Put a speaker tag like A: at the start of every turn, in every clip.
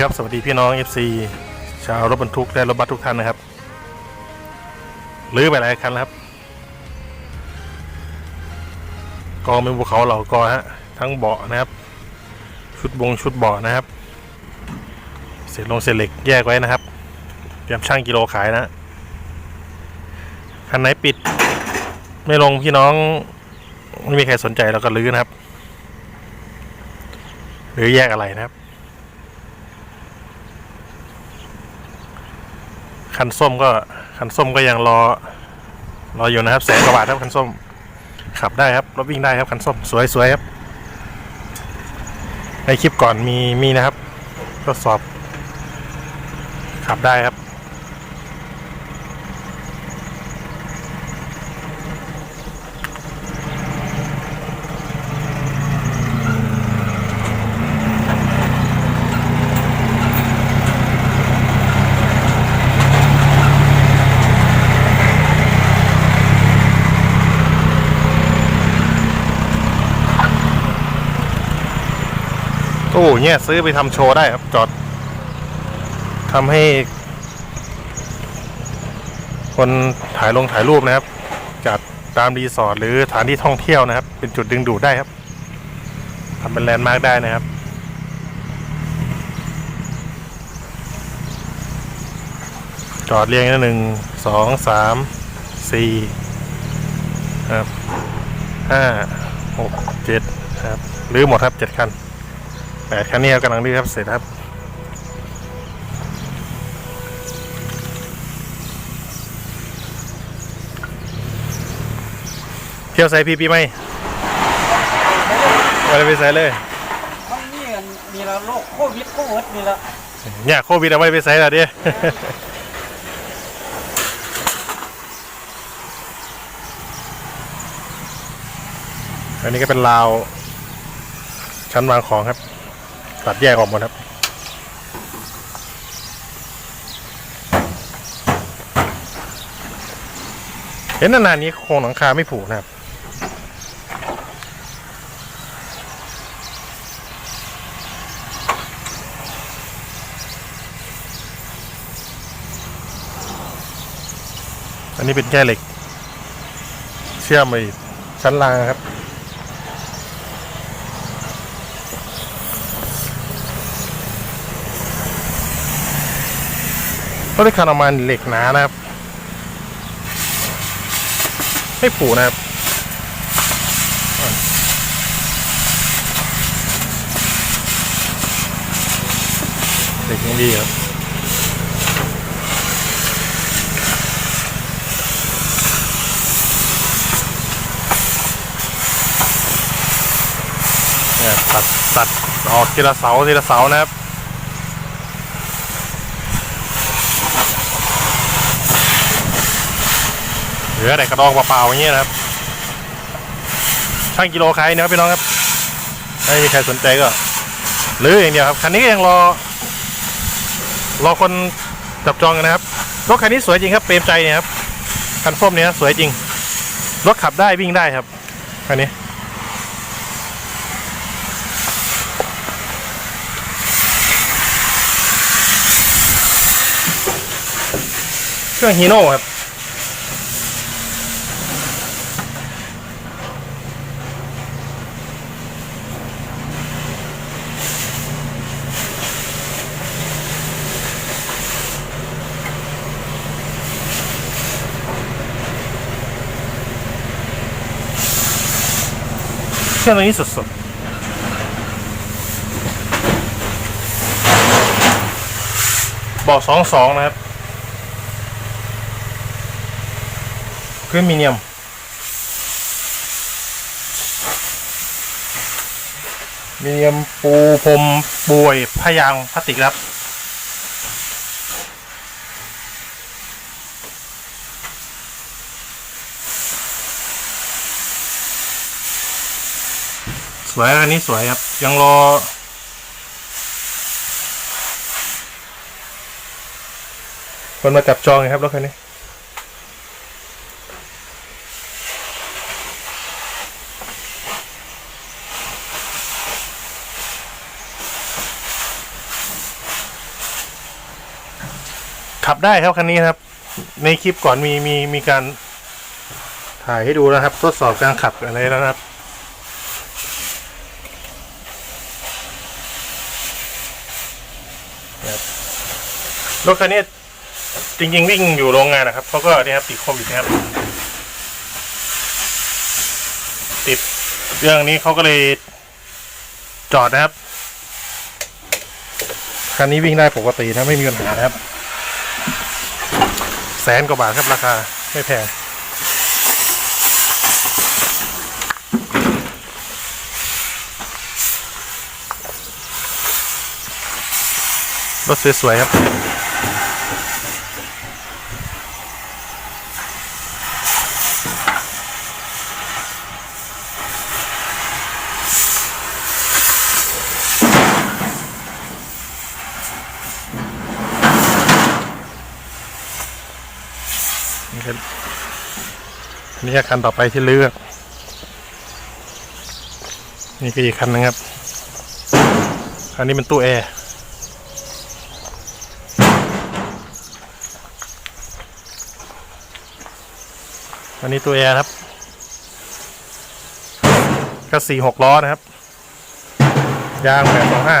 A: ดีครับ สวัสดีพี่น้อง FC ชาวรถบรรทุกและรถบัสทุกท่านนะครับลื้อไปหลายคันแล้วครับกองเป็นภูเขาเหล่ากอฮะทั้งเบาะนะครับ ชุดบงชุดเบาะนะครับเศษลงเศษเหล็กแยกไว้นะครับเตรียมช่างกิโลขายนะคันไหนปิด ไม่ลงพี่น้องไม่มีใครสนใจเราก็ลื้อนะครับหรือแยกอะไรนะครับ คันส้มก็คันส้มก็ยังรอรออยู่นะครับแสนกว่าบาทครับคันส้ม ขับได้ครับรถวิ่งได้ครับคันส้มสวยสวยครับ ในคลิปก่อนมีมีนะครับทดสอบ ขับได้ครับ โอ้เนี่ยซื้อไปทำโชว์ได้ครับ จอดทำให้ คนถ่ายลงถ่ายรูปนะครับ จัดตามรีสอร์ทหรือสถานที่ท่องเที่ยวนะครับ เป็นจุดดึงดูดได้ครับทำเป็นแลนด์มาร์กได้นะครับจอดเรียงกันหนึ่งสองสามสี่ครับห้าหกเจ็ดครับหรือหมดครับเจ็ดคัน แปดคันนี้ครับกำลังรีบครับเสร็จครับเที่ยวใส่พี่ปีไหมไม่ได้ไปใส่เลย
B: มันนี่กันมีละโรคโควิดโควิดนี่ละ
A: เนี่ยโควิดเอาไว้ไปใส่ละเดิอันนี้ก็เป็นราวชั้นวางของครับ ตัดแยกออกหมดครับ เห็นนานๆนี้โครงหลังคาไม่ผูกนะครับอันนี้เป็นแก้เหล็ก เชื่อมไปชั้นล่างครับ ก็ได้คันออกมาเหล็กหนานะครับ ไม่ผูนะครับเหล็กยังดีครับเนี่ยตัดตัดออกทีละเสาทีละเสานะครับ เหลือแต่กระดองเปล่าๆอย่างเงี้ยนะครับช่างกิโลขายนะครับพี่น้องครับไม่มีใครสนใจก็หรืออย่างเดียวครับคันนี้ยังรอ รอคนจับจองกันนะครับรถคันนี้สวยจริงครับเปรมใจเนี่ยครับคันส้มเนี่ยสวยจริงรถขับได้วิ่งได้ครับคันนี้เครื่องฮีโน่ครับ เครื่องตัวนี้สดๆบอสองสองนะครับครีมมีเนียม มีเนียมปูพรมบวยพยางพลาสติกครับ สวยอันนี้สวยครับ ยังรอ คนมาจับจองครับรถคันนี้ขับได้ครับคันนี้ครับ ในคลิปก่อนมีมีมีการถ่ายให้ดูนะครับ ทดสอบการขับอะไรแล้วนะครับ รถคันนี้จริง ๆ วิ่งอยู่โรงงานนะครับเขาก็เนี่ยครับติดโควิดนะครับ ติดเรื่องนี้เขาก็เลยจอดนะครับ คันนี้วิ่งได้ปกตินะไม่มีปัญหานะครับ แสนกว่าบาทครับราคา ไม่แพง รถสวยๆครับนี่ครับนี่คือคันต่อไปที่เลือก นี่คืออีกคันนึงครับคันนี้เป็นตู้แอร์ อันนี้ตัวแอร์ครับ ก็สี่หกล้อนะครับ ยางแปดสองห้า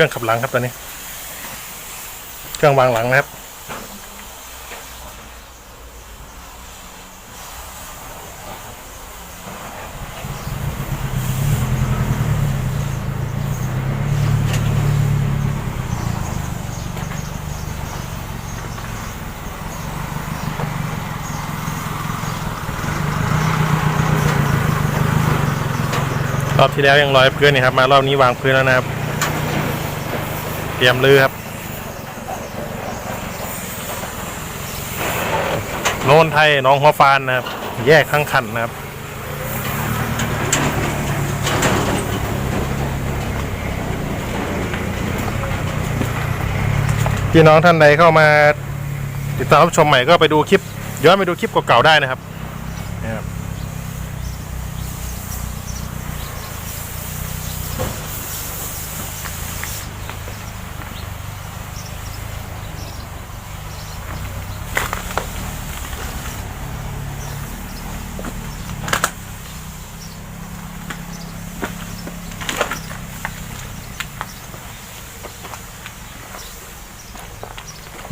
A: รื่องขับหลังครับตัวนี้ เครื่องวางหลังนะครับ รอบที่แล้วยังลอยพื้นนี่ครับ มารอบนี้วางพื้นแล้วนะครับ เตรียมลือครับ โนนไทยน้องหัวฟานนะครับ แยกข้างคันนะครับพี่น้องท่านใดเข้ามาติดตามรับชมใหม่ก็ไปดูคลิป ย้อนไปดูคลิปเก่าๆได้นะครับนะครับ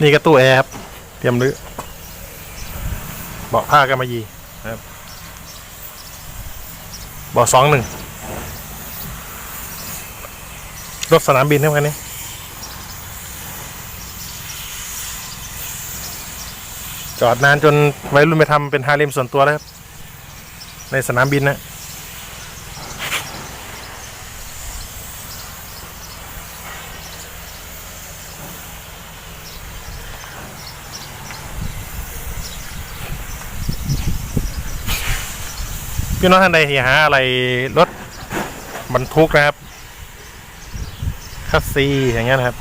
A: นี่ก็ตู้แอร์ครับ เตรียมรื้อเบาะผ้ากันมายีนะครับเบาะสองหนึ่งรถสนามบินเท่ากันนี้จอดนานจนไว้รุ่นไปทำเป็นฮาเร็มส่วนตัวแล้วครับ ในสนามบินนะ พี่น้องท่านใดที่หาอะไรรถบรรทุกนะครับคัสซีอย่างเงี้ยนะครับ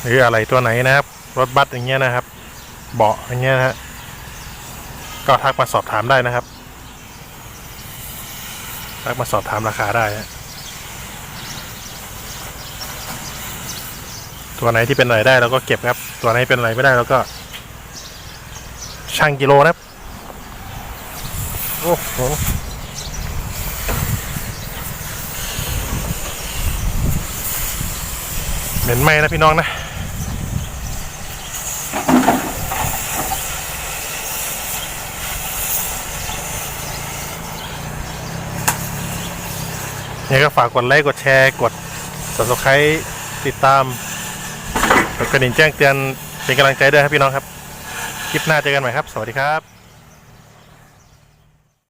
A: หรืออะไรตัวไหนนะครับ รถบัสอย่างเงี้ยนะครับ เบาะอย่างเงี้ยนะฮะก็ทักมาสอบถามได้นะครับ ทักมาสอบถามราคาได้ฮะตัวไหนที่เป็นอะไรได้เราก็เก็บครับ ตัวไหนเป็นอะไรไม่ได้เราก็ช่างกิโลนะครับ โอ้โหเหม็นไหมนะพี่น้องนะยังก็ฝากกดไลค์ กดแชร์ กด subscribe ติดตามกดกระดิ่งแจ้งเตือนเป็นกำลังใจด้วยครับพี่น้องครับ คลิปหน้าเจอกันใหม่ครับ สวัสดีครับ